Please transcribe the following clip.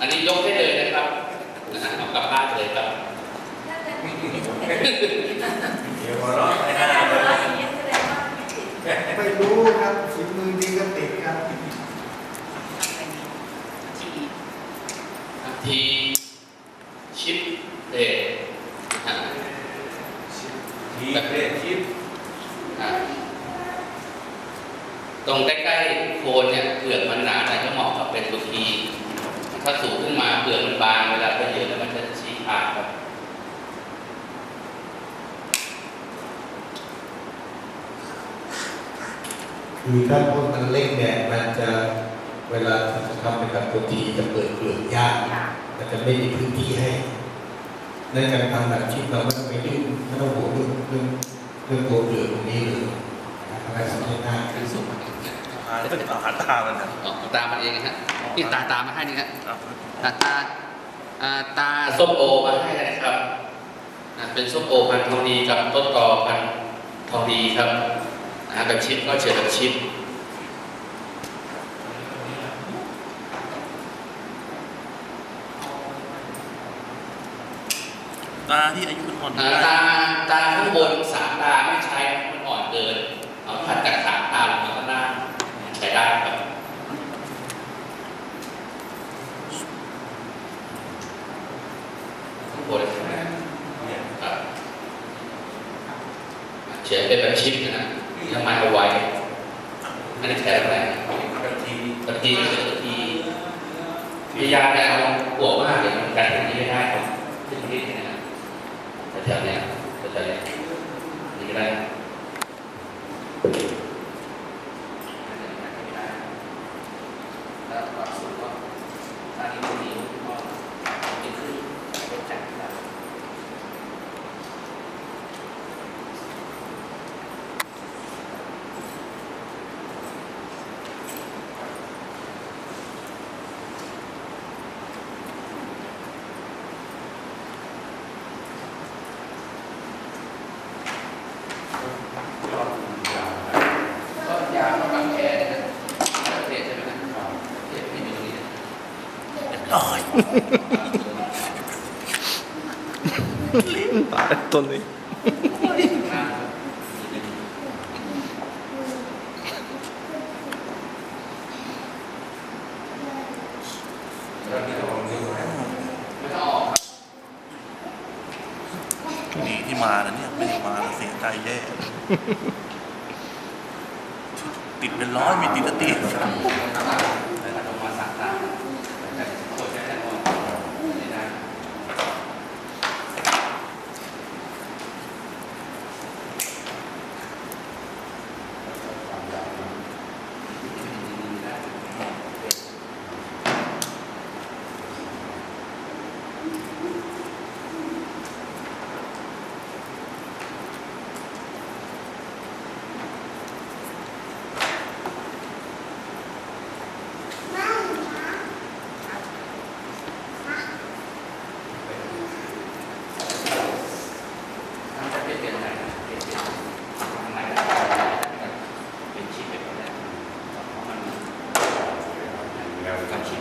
อันนี้ยกให้เลยนะครับนะฮะเอากลับบ้านเลยครับเดี๋ยวหัวเราะไม่ได้เลยไม่รู้ครับฝีมือดีก็ติดครับ ทีชิปเดทนะฮะทีเพศชิปอะตรงใกล้ๆโคนเนี่ยเปลือกมันหนาหน่อยก็เหมาะกับเป็นตัวทีถ้าสูงขึ้นมาเปลือกมันบางเวลาไปเยอะแล้วมันจะชี้ขาดครับคือถ้าพวกมันเล็กเนี่ยมันจะเวลาที่จะทำเป็นกับตัวทีจะเปิดเปลือกยากมันจะไม่มีพื้นที่ให้ในการทำแบบชิปเราไม่ต้องไปยุ่งไม่ต้องห่วงเรื่องเรื่องเรื่องตัวเปลือกตรงนี้เลยทำให้ทำได้ง่ายขึ้นสูง มาหาเรื่องเอาหาตามันนะอ๋อตามมาเองนะฮะนี่ตาตามมาให้นี่ฮะเอาตาตาอ่าตาส้มโอมาให้นะครับอ่าเป็นส้มโอพันธุ์ทองดีกับต้นตอพันธุ์ทองดีครับนะฮะแบบชิปก็เฉดแบบชิปตาที่อายุเป็นคนอ่าตาตาข้างบนสามตาไม่ใช้มันอ่อนเกินเอาผัดจากสามตาลงมาข้างหน้าใช้ได้ครับข้างบนครับเขียนเป็นแบบชิปนะฮะยังไม่เอาไว้อันนี้แขนอะไรเป็นทีตะกี้ตะกี้พยายามจะเอาหัวมากเลยมันกันตรงนี้ไม่ได้ครับขึ้นที่นี่นะแถวๆเนี้ยแถวๆเนี้ยนี่ก็ได้แล้วก็สูงก็อันนี้ตรงนี้ก็เป็นขึ้นเป็นจักรครับ ก็ยาวก็แบบแขนนะแล้วเทใช่ไหมนะเทที่มีตรงนี้นะ ร้อยตายต้นนี้ข้างแล้วนี่ก็ลองดูนะไม่ต้องออกครับดีที่มานะเนี่ย ไม่ได้มาแล้วเสียใจแย่ ติดเป็นร้อยมีติดก็ติด 要去。